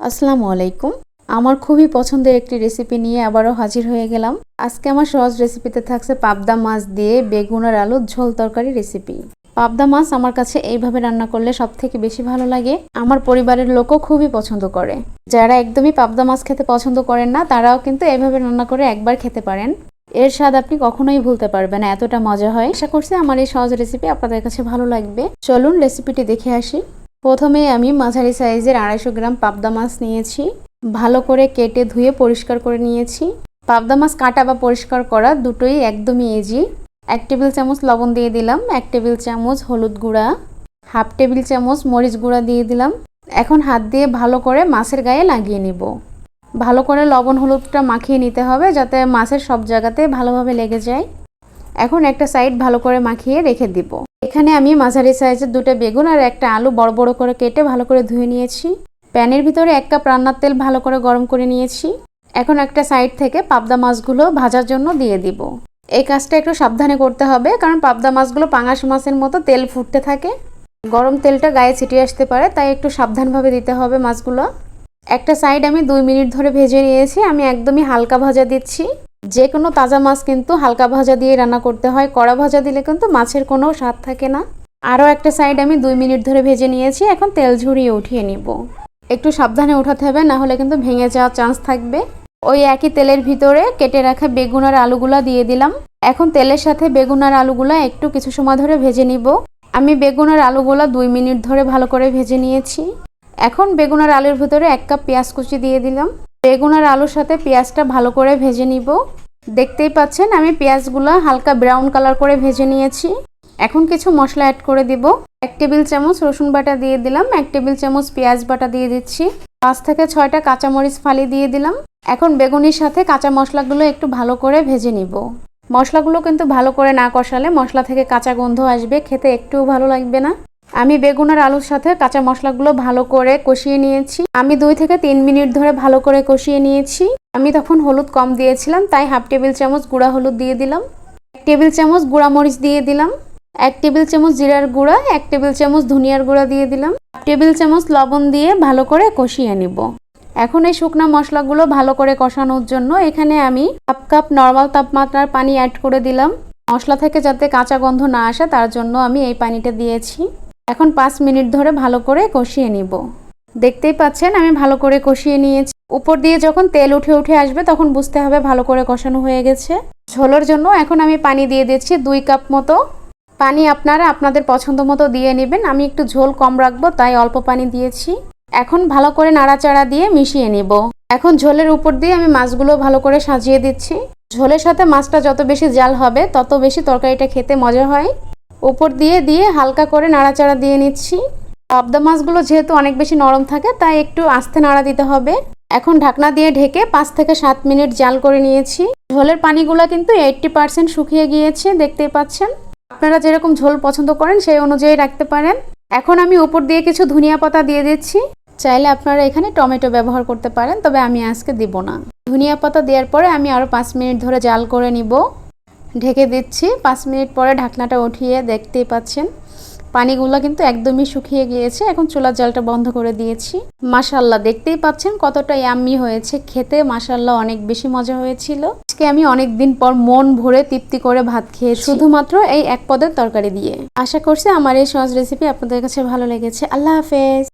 আসসালামু আলাইকুম। আমার খুবই পছন্দের একটি রেসিপি নিয়ে আবারও হাজির হয়ে গেলাম। আজকে আমার সহজ রেসিপিতে থাকছে পাবদা মাছ দিয়ে বেগুন আর আলুর ঝোল তরকারি রেসিপি পাবদা মাছ আমার কাছে এইভাবে রান্না করলে সব থেকে বেশি ভালো লাগে। আমার পরিবারের লোকও খুবই পছন্দ করে। যারা একদমই পাবদা মাছ খেতে পছন্দ করেন না, তারাও কিন্তু এইভাবে রান্না করে একবার খেতে পারেন। এর স্বাদ আপনি কখনোই ভুলতে পারবেন না, এতটা মজা হয়। আশা করছি আমার এই সহজ রেসিপি আপনাদের কাছে ভালো লাগবে। চলুন রেসিপিটি দেখে আসি। প্রথমে আমি মাঝারি সাইজের আড়াইশো গ্রাম পাবদা মাছ নিয়েছি। ভালো করে কেটে ধুয়ে পরিষ্কার করে নিয়েছি। পাবদা মাছ কাটা বা পরিষ্কার করা দুটোই একদমই ইজি এক টেবিল চামচ লবণ দিয়ে দিলাম, এক টেবিল চামচ হলুদ গুঁড়া, হাফ টেবিল চামচ মরিচ গুঁড়া দিয়ে দিলাম। এখন হাত দিয়ে ভালো করে মাছের গায়ে লাগিয়ে নিব। ভালো করে লবণ হলুদটা মাখিয়ে নিতে হবে যাতে মাছের সব জায়গাতে ভালোভাবে লেগে যায়। এখন একটা সাইড ভালো করে মাখিয়ে রেখে দিব। এখানে আমি মাঝারি সাইজের দুটো বেগুন আর একটা আলু বড় বড় করে কেটে ভালো করে ধুয়ে নিয়েছি। প্যানের ভিতরে এক কাপ রান্নার তেল ভালো করে গরম করে নিয়েছি। এখন একটা সাইড থেকে পাবদা মাছগুলো ভাজার জন্য দিয়ে দিব। এই কাজটা একটু সাবধানে করতে হবে, কারণ পাবদা মাছগুলো পাঙাশ মাছের মতো তেল ফুটতে থাকে। গরম তেলটা গায়ে ছিটিয়ে আসতে পারে, তাই একটু সাবধানভাবে দিতে হবে মাছগুলো। একটা সাইড আমি দুই মিনিট ধরে ভেজে নিয়েছি, আমি একদমই হালকা ভাজা দিচ্ছি। যে কোনো তাজা মাছ কিন্তু হালকা ভাজা দিয়ে রান্না করতে হয়। কড়া ভাজা দিলে কিন্তু মাছের কোনো স্বাদ থাকে না। আরও একটা সাইড আমি দুই মিনিট ধরে ভেজে নিয়েছি, এখন তেল ঝুরিয়ে উঠিয়ে নিব। একটু সাবধানে উঠাতে হবে, না হলে কিন্তু ভেঙে যাওয়ার চান্স থাকবে। ওই একই তেলের ভিতরে কেটে রাখা বেগুন আর আলুগুলা দিয়ে দিলাম। এখন তেলের সাথে বেগুন আর আলুগুলা একটু কিছু সময় ধরে ভেজে নিব। আমি বেগুন আর আলুগুলা দুই মিনিট ধরে ভালো করে ভেজে নিয়েছি। এখন বেগুন আর আলুর ভিতরে এক কাপ পেঁয়াজ কুচি দিয়ে দিলাম। বেগুন আর আলুর সাথে পেঁয়াজটা ভালো করে ভেজে নিব। দেখতেই পাচ্ছেন, আমি পেঁয়াজগুলো হালকা ব্রাউন কালার করে ভেজে নিয়েছি। এখন কিছু মশলা অ্যাড করে দিব। এক টেবিল চামচ রসুন বাটা দিয়ে দিলাম, এক টেবিল চামচ পেঁয়াজ বাটা দিয়ে দিচ্ছি। পাঁচ থেকে ছয়টা কাঁচামরিচ ফালি দিয়ে দিলাম। এখন বেগুনির সাথে কাঁচা মশলাগুলো একটু ভালো করে ভেজে নিব। মশলাগুলো কিন্তু ভালো করে না কষালে মশলা থেকে কাঁচা গন্ধ আসবে, খেতে একটুও ভালো লাগবে না। আমি বেগুন আর আলুর সাথে কাঁচা মশলাগুলো ভালো করে কষিয়ে নিয়েছি। আমি দুই থেকে তিন মিনিট ধরে ভালো করে কষিয়ে নিয়েছি। আমি তখন হলুদ কম দিয়েছিলাম, তাই হাফ টেবিল চামচ গুঁড়া হলুদ দিয়ে দিলাম। এক টেবিল চামচ গুঁড়া মরিচ দিয়ে দিলাম। এক টেবিল চামচ জিরার গুঁড়া, এক টেবিল চামচ ধনিয়ার গুঁড়া দিয়ে দিলাম। হাফ টেবিল চামচ লবণ দিয়ে ভালো করে কষিয়ে নিব। এখন এই শুকনা মশলাগুলো ভালো করে কষানোর জন্য এখানে আমি হাফ কাপ নর্মাল তাপমাত্রার পানি অ্যাড করে দিলাম। মশলা থেকে যাতে কাঁচা গন্ধ না আসে, তার জন্য আমি এই পানিটা দিয়েছি। এখন পাঁচ মিনিট ধরে ভালো করে কষিয়ে নিব। দেখতেই পাচ্ছেন, আমি ভালো করে কষিয়ে নিয়েছি। উপর দিয়ে যখন তেল উঠে উঠে আসবে, তখন বুঝতে হবে ভালো করে কষানো হয়ে গেছে। ঝোলের জন্য এখন আমি পানি দিয়ে দিচ্ছি দুই কাপ মতো। পানি আপনারা আপনাদের পছন্দ মতো দিয়ে নেবেন। আমি একটু ঝোল কম রাখব, তাই অল্প পানি দিয়েছি। এখন ভালো করে নাড়াচাড়া দিয়ে মিশিয়ে নিব। এখন ঝোলের উপর দিয়ে আমি মাছগুলো ভালো করে সাজিয়ে দিচ্ছি। ঝোলের সাথে মাছটা যত বেশি জাল হবে, তত বেশি তরকারিটা খেতে মজা হয়। উপর দিয়ে দিয়ে হালকা করে নাড়াচাড়া দিয়ে নিচ্ছি। পাবদা মাছগুলো যেহেতু অনেক বেশি নরম থাকে, তাই একটু আস্তে নাড়া দিতে হবে। এখন ঢাকনা দিয়ে ঢেকে পাঁচ থেকে সাত মিনিট জাল করে নিয়েছি। ঝোলের পানিগুলো কিন্তু এইটটি পার্সেন্ট শুকিয়ে গিয়েছে, দেখতেই পাচ্ছেন। আপনারা যেরকম ঝোল পছন্দ করেন, সেই অনুযায়ী রাখতে পারেন। এখন আমি উপর দিয়ে কিছু ধনিয়া পাতা দিয়ে দিচ্ছি। চাইলে আপনারা এখানে টমেটো ব্যবহার করতে পারেন, তবে আমি আজকে দিব না। ধনিয়া পাতা দেওয়ার পরে আমি আরও পাঁচ মিনিট ধরে জাল করে নিব। ঢেকে দিচ্ছি। পাঁচ মিনিট পরে ঢাকনাটা উঠিয়ে দেখতেই পাচ্ছেন, পানিগুলো কিন্তু একদমই শুকিয়ে গিয়েছে। এখন চুলার জলটা বন্ধ করে দিয়েছি। মাসাল্লাহ দেখতেই পাচ্ছেন কতটা ইয়াম্মি হয়েছে। খেতে মাসাল্লাহ অনেক বেশি মজা হয়েছিল। আজকে আমি অনেক দিন পর মন ভরে তৃপ্তি করে ভাত খেয়ে শুধুমাত্র এই এক পদের তরকারি দিয়ে। আশা করছি আমার এই সহজ রেসিপি আপনাদের কাছে ভালো লেগেছে। আল্লাহ হাফেজ।